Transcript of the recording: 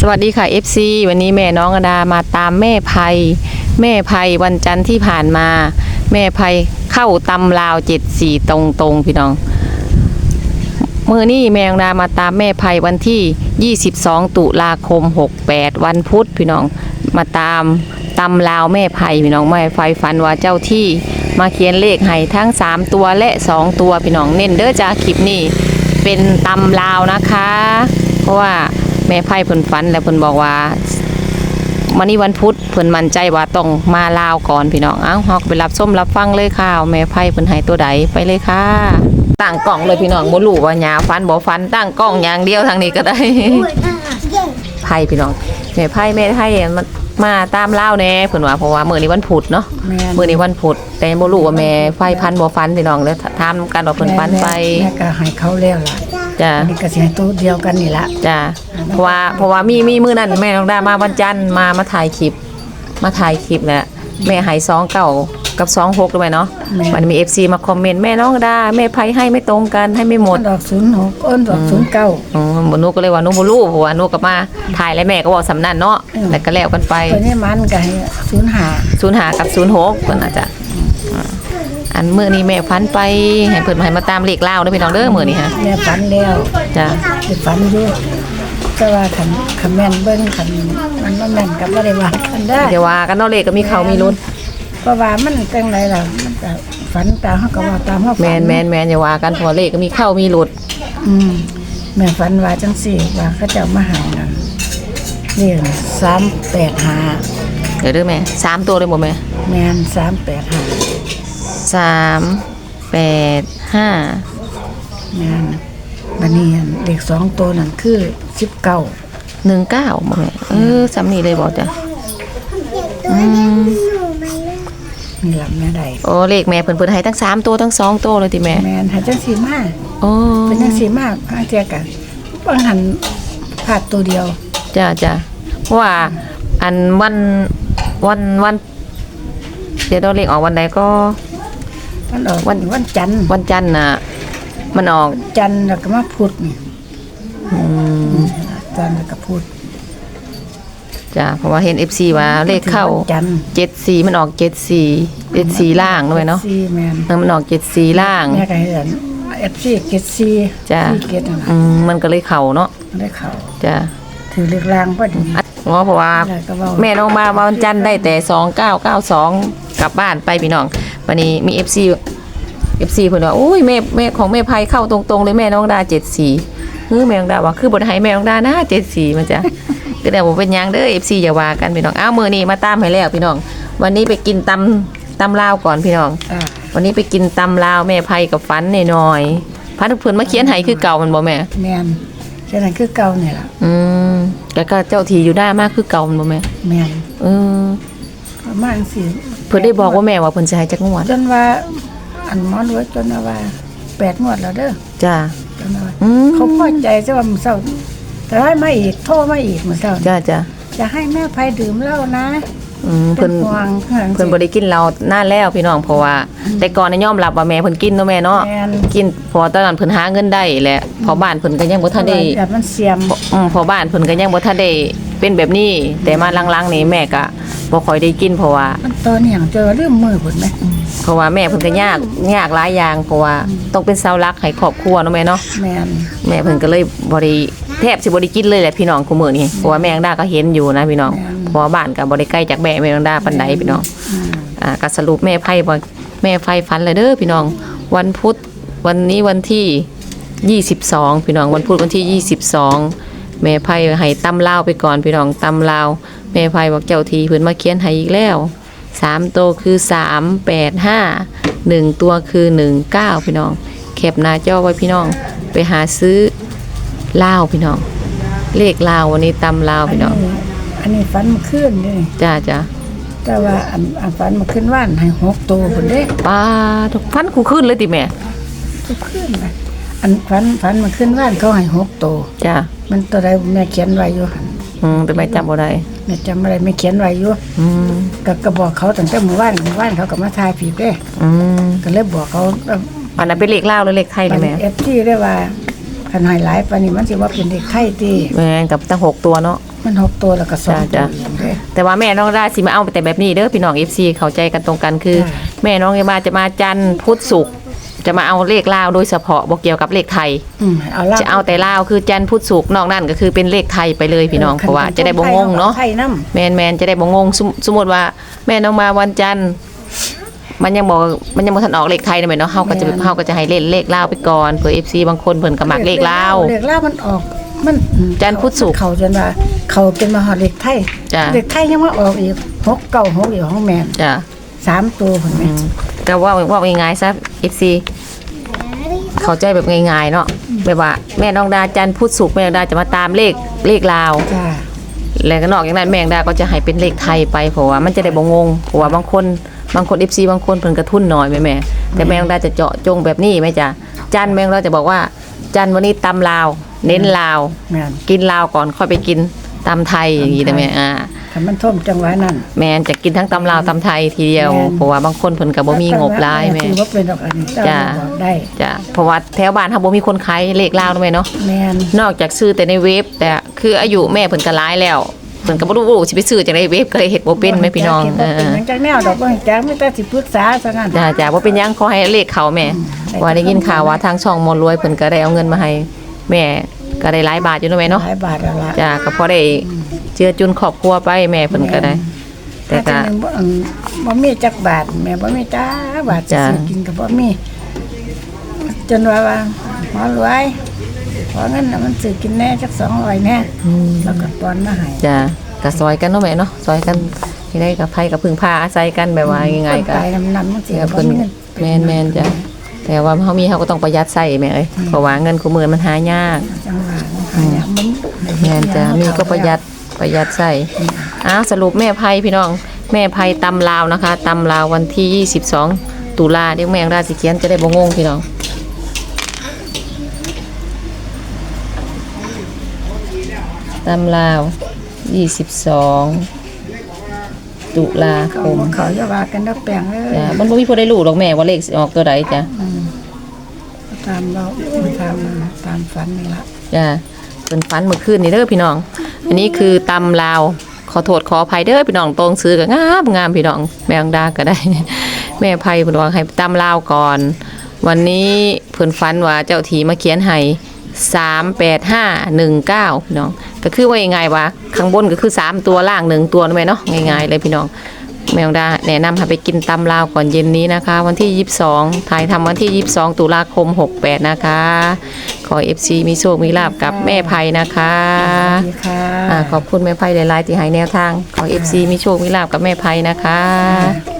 สวัสดีค่ะ FC วันนี้แม่น้องอดามาตามแม่ภัย แม่ภัยวันจันทร์ที่ผ่านมา แม่ภัยเข้าตำลาวเจ็ดสี่ตรงตรงพี่น้องมือนี้แม่น้องดามาตามแม่ภัยวันที่ 22 ตุลาคม 68 วันพุธพี่น้องมาตามตำลาวแม่ภัยพี่น้องแม่ภัยฝันว่าเจ้าที่มาเขียนเลขให้ทั้ง 3 ตัวและ 2 ตัวพี่น้องเน้นเด้อจ้าคลิปนี้เป็นตำลาวนะคะ เพราะว่า แม่ไพ่เพิ่นฝันแล้วเพิ่นบอกว่าวันนี้วันพุธเพิ่นมั่นใจว่าต้องมาลาวก่อนพี่น้องเอ้าเฮาก็ไปรับส้มรับฟังเลยค่ะว่าแม่ไพ่เพิ่นให้ตัวใดไปเลยค่ะตั้งกล้องเลยพี่น้องบ่รู้ว่าหยาฟันบ่ฟันตั้งกล้องอย่างเดียวทางนี้ก็ได้ไพ่พี่น้องแม่ไพ่แม่ไพ่มามาตามลาวแน่เพิ่นว่าเพราะว่ามื้อนี้วันพุธเนาะแม่นมื้อนี้วันพุธแต่บ่รู้ว่าแม่ไพ่พันบ่ฟันพี่น้องแล้วถามกันว่าเพิ่นฟันไปแม่ก็ให้เขาแล้วล่ะ จ้ะอันนี้ก็สิให้ตัวเดียวกันนี่ละจ้ะเพราะว่าเพราะว่ามีมีมือนั่นแม่น้องดามาวันจันทร์มามาถ่ายคลิป มาถ่ายคลิปแหละแม่ใหายสองเก่ากับสองหกด้วยเนาะแม่มันมีเอฟซีมาคอมเมนต์แม่น้องดาแม่ไพให้ไม่ตรงกันให้ไม่หมดดอกศูนย์หกอ้นดอกศูนย์เก้าอืมบนุก็เลยว่าหนุบลูเพราะว่าหนุก็มาถ่ายแล้วแม่ก็บอกสำนันเนาะอืมแล้วก็แล้วกันไปตัวนี้มันก็ให้ศูนย์หา ศูนย์หากับศูนย์หกเพิ่นอาจจะอืม อันมื้อนี้แม่พันไปให้เพิ่นให้มาตามเลขเล่าเด้อพี่น้องเด้อมื้อนี้ฮะแม่ฝันแล้วจ้ะสิฝันอยู่แต่ว่าคันคันแม่นเบิ่งคันมันบ่แม่นก็บ่ได้ว่ากันได้เดี๋ยวว่ากันเนาะเลขก็มีเขามีลุ้นเพราะว่ามันจังไดล่ะมันก็ฝันตามเฮาก็ว่าตามเฮาฝัแมนแมนแมนอย่าว่ากันเพอเลขก็มีเข้ามีหลุดอืมแม่ฝันว่าจังซี่ว่าเขาเจ้ามาหานั่นเรียก385เดี๋ยวเด้อแม่สามตัวเลยบ่แม่แม่น385 สามแปดห้าแม่นบัดนี้อันเลขสองตัวนั่นคือสิบเก้าหนึ่งเก้าบ่แม่เออสำนีเลยบอกจ้ะอืมนี่ล่ะแม่ได้โอ้เลขแม่เพิ่นเพิ่นให้ทั้งสามตัวทั้งสองตัวเลยติแม่แม่นหาจังสีมากโอ้เป็นจังสีมากอาเทียกันบางหันพลาดตัวเดียวจ้ะจ้ะเพราะว่าอันวันวันวัน เดี๋ยวเราเลขออกวันใดก็ วันออกวัวันนวันจันทร์วันจันทร์น่ะ มันออกจันทร์แล้วก็มาพุธนี่อืมจันทร์แล้วก็พุธจ้ะเพราะว่าเห็น FC ว่าเลขเข้าวันจันทร์เจ็ดสี่มันออกเจ็ดสี่เจ็ดสี่ล่างด้วยเนาะสี่แม่นเออมันออกเจ็ดสี่ล่าง แม่ก็เห็นเอฟซีเกตซีจ้ะซีเกตนั่นน่ะอืมมันก็เลยเข่าเนาะได้เข้าจ้ะถือเลขรางพอดีอัดเพราะว่า แล้วก็เว้าแม่น้องมาวันจันทร์ได้แต่สองเก้าเก้าสองกลับบ้านไปพี่น้อง วันนี้มีเอฟซีเอฟซีเพิ่นว่าโอ้ยแม่แม่ของแม่ไพเข้าตรงๆเลยแม่น้องดาเจ็ดสี่เฮ้ยแม่น้องดาว่าคือบทให้แม่น้องดานะเจ็ดสี่มันจะก็แต่ผมเป็นหยังเด้อเอฟซีอย่าว่ากันพี่น้องอ้าวมือนี้มาตามให้แล้วพี่น้อง วันนี้ไปกินตำตำลาวก่อนพี่น้องอ่าวันนี้ไปกินตำลาวแม่ไพกับฟันหน่อยๆพันธุ์เพิ่นมาเขียนให้คือเก่ามันบ่แม่แม่นแค่นั้นคือเก่านี่ล่ะอืมแต่ก็เจ้าทีอยู่ได้มากคือเก่ามันบ่แม่แม่นเออ ประมาณสิเพิ่นได้บอกว่าแม่ว่าเพิ่นสิให้จักงวดจนว่า อันหมอนไว้จนว่าแปดงวดแล้วเด้อจ้า จนว่าอืม เขาพอใจจะว่ามื้อเช้าแต่ให้มาอีกโทรมาอีกมื้อเช้าจ้าจ้าจะให้แม่ไผดื่มเหล้านะอืมเป็เพิ่นนห่วงเพิ่นเพิ่นบ่ได้กินเหล้านานแล้วพี่น้องเพราะว่า แต่ก่อนน่ะยอมรับว่าแม่เพิ่นกินเนาะแม่เนาะแม่น กินเพอตอนนั้นเพิ่นหาเงินได้แหละพอบ้านเพิ่นก็ยังบ่ทันได้ แบบมันเสียม อืมพอบ้านเพิ่นก็ยังบ่ทันได้เป็นแบบนี้ แต่มาหลังๆนี่แม่ก็ บ่ค่อยได้กินเพราะว่า มันตอนนี้หยังเจอเรื่องมือพุ่นไหมเพราะว่าแม่เพิ่นก็ยากยากหลายอย่างเพราะว่าต้องเป็นเสาหลักให้ครอบครัวเนาะแม่เนาะแม่นแม่เพิ่นก็เลยบ่ได้แทบสิบ่ได้กินเลยแหละพี่น้องคุมื้อนี้เพราะว่าแม่ยังดาก็เห็นอยู่นะพี่น้องเพราะว่าบ้านก็บ่ได้ใกล้จากแม่แม่ยังดาปานใดพี่น้องอืมอ่าก็สรุปแม่ไพ่บ่แม่ไฟฝันเลยเด้อพี่น้อง วันพุธวันนี้วันที่ 22 พี่น้องวันพุธวันที่ 22 แม่ไพ่ให้ตำลาวไปก่อนพี่น้องตำลาวแม่ไพ่บอกเจ้าทีเพิ่นมาเขียนให้อีกแล้วสามตัวคือ3 8 5 1ตัวคือ19พี่น้องแคปหน้าจอไว้พี่น้องไปหาซื้อลาวพี่น้อง เลขลาววันนี้ตำลาวพี่น้อง อันนี้ฝันมันขึ้นนี่จ้าจ้าแต่ว่าอันอันฝันมันขึ้นว่านให้หกตัวพุ่นเด้ป้าทุกพันคู่ขึ้นเลยติแม่ทุกขึ้นนะอันฝันฝันมันขึ้นว่านเขาให้หกตัวจ้ามันตัวใดแม่เขียนไว้อยู่หั่น อืมแต่ไม่จำบ่ได้แม่จำอะไรไม่เขียนไว้อยู่อืมก็ก็บอกเขาตั้งแต่เมื่อวานเมื่อวานเขาก็มาทายผีเด้อืมก็เลยบอกเขาอันนั้นเป็นเลขลาวหรือเลขไทยปันี่นแม่เอฟที่ได้ว่าคันใหายหลายปานนี้มันสิว่าเป็นเด็กไข่ตีแม่นกับตั้งหกตัวเนาะแมันหกตัวแล้วก็สองตัวจ้ะเองเด้อแต่ว่าแม่น้องดาสิมาเอาแต่แบบนี้เด้อพี่น้อง FC เข้าใจกันตรงกันคือ จ้ะ แม่น้องเอมาจะมาจันทร์พุธศุกร์ จะมาเอาเลขลาวโดยเฉพาะบ่เกี่ยวกับเลขไทย อืมเอาละจะเอาแต่ลาวคือจันทร์พุธศุกร์นอกนั้นก็คือเป็นเลขไทยไปเลยพี่น้องเพราะว่าจะได้บ่งงเนาะ ไทยน้แมนแมนจะได้บ่งงสมสมมติว่าแม่น้องมาวันจันทร์มันยังบอกมันยังบ่ทันออกเลขไทยนะแม่เนาะเฮาก็จะเฮาก็จะให้เล่นเลขลาวไปก่อนเผื่อ FC บางคนเพิ่นก็ำมักเลขลาว เลขลาวมันออก มันอืมจันทร์พุธศุกร์เขาจนว่าเขาเป็นมหาเลขไทยจ้ะ เลขไทยยังว่าออกอีกหกเก้าหกอีกของแม่นจ้ะสามตัวผลแม่ก็ว่าว่าง่ายๆซะ FC เข้าใจแบบง่ายๆเนาะแบบว่าแม่น้องดาจันทร์พุธศุกร์แม่น้องดาจะมาตามเลขเลขลาว จ้า แล้วก็นอกจากนั้นแมงดาก็จะให้เป็นเลขไทยไปเพราะว่ามันจะได้บ่งงเพราะว่าบางคนบางคน FC บางคนเพิ่นกระทุนน้อยแม่แม่แต่แมงดาจะเจาะจงแบบนี้ไหมจ๊ะจันแมงดาจะบอกว่า จันวันนี้ตำลาว เน้นลาว แม่น กินลาวก่อนค่อยไปกินตำไทยอย่างนี้นะแม่อ่า ถ้ามันท่วมจังหวะนั้นแม่นจะกินทั้งตำลาวตำไทยทีเดียวแม่นเพราะว่าบางคนเพิ่นก็บ่มีงบหลายแม่ ถือว่าเป็นดอกอันนี้เจ้าจ้ะ บอกได้จ้ะเพราะว่าแถวบ้านเฮาบ่มีคนขายเลขลาวนะแม่เนาะ แม่นนอกจากซื้อแต่ในเว็บแต่คืออายุแม่เพิ่นก็หลายแล้วเพิ่นก็บ่รู้ว่าสิไปซื้อจากในเว็บก็เลยเฮ็ดบ่เป็นแม่พี่น้องเห็เอว่าเป็นอหยังจังแนวดอกบ่ให้แจ้งไม่แต่สิปรึกษาซะนั่น จ้าจ้าว่าเป็นหยังขอให้เลขเขาแม่ได้ว่าได้ยินข่าวว่าทางช่องมนต์รวยเพิ่นก็ได้เอาเงินมาให้ แม่ก็ได้หลายบาทอยู่เนาะแม่เนาะหลายบาทแล้วล่ะจ้าก็พอได้ เจือจุนครอบครัวไปแม่เพิ่นก็ได้ แต่แต่ก็ก็บ่อันบ่มีจักบาทแม่บ่มีจ้าบาทจ้ะสิกินก็บ่มี จนว่าว่าหมอรวยขอเงินน่ะมันซื้อกินแน่จัก200แน่อืมแล้วก็ปอนมาให้จ้าก็ซอยกันเนาะแม่เนาะซอยกันที่ได้กับไผกับพึ่งพาอาศัยกันแบบว่ายังไงคนก็ตายนำนำมันสิเดี๋ยวบ่เพิ่นมีเงินแม่นแม่นจ้ะแต่ว่าเฮามีเฮาก็ต้องประหยัดใช้แม่เอ้ยเพราะว่าเงินคู่มือมันหายากจังหวะมันหายากมันแม่นจ้ะมีก็ประหยัด ประหยัดใส่อ้าวสรุปแม่ไพพี่น้อง แม่ไพตำลาวนะคะตำลาววันที่ 22 ตุลาเดี๋ยวแม่งราสิเขียนจะได้บ่งงพี่น้องตำลาว 22 ตุลาคเขามเขาจะว่ากันดอกแปลงเอ้ยจ้ะมันบ่มีผู้ใดรู้หรอกแม่ว่าเลขสิออกตัวใดจ้ะตามเราตามตามฝันนี่ละจ้ะ เพิ่นฝันเมื่อคืนนี่เด้อพี่น้อง อันนี้คือตำลาว ขอโทษขออภัยเด้อพี่น้องตรงซื้อก็งามงามพี่น้อง แมงดาก็ได้ แม่ไผเพิ่นว่าให้ตำลาวก่อน วันนี้เพิ่นฝันว่าเจ้าทีมาเขียนให้38519พี่น้อง ก็คือว่ายังไงวะข้างบนก็คือ3ตัวล่าง1ตัวนะแม่เนาะง่ายๆเลยพี่น้อง แมงดาแนะนำให้ไปกินตำลาวก่อนเย็นนี้นะคะ วันที่ 22 ถ่ายทำวันที่ 22 ตุลาคม 68 นะคะ ขอ FC มีโชคมีลาบกับแม่ไพนะคะสวัสดีค่ะอ่าขอบคุณแม่ไพหลายๆที่ให้แนวทาง ขอ FC มีโชคมีลาบกับแม่ไพนะคะค่ะ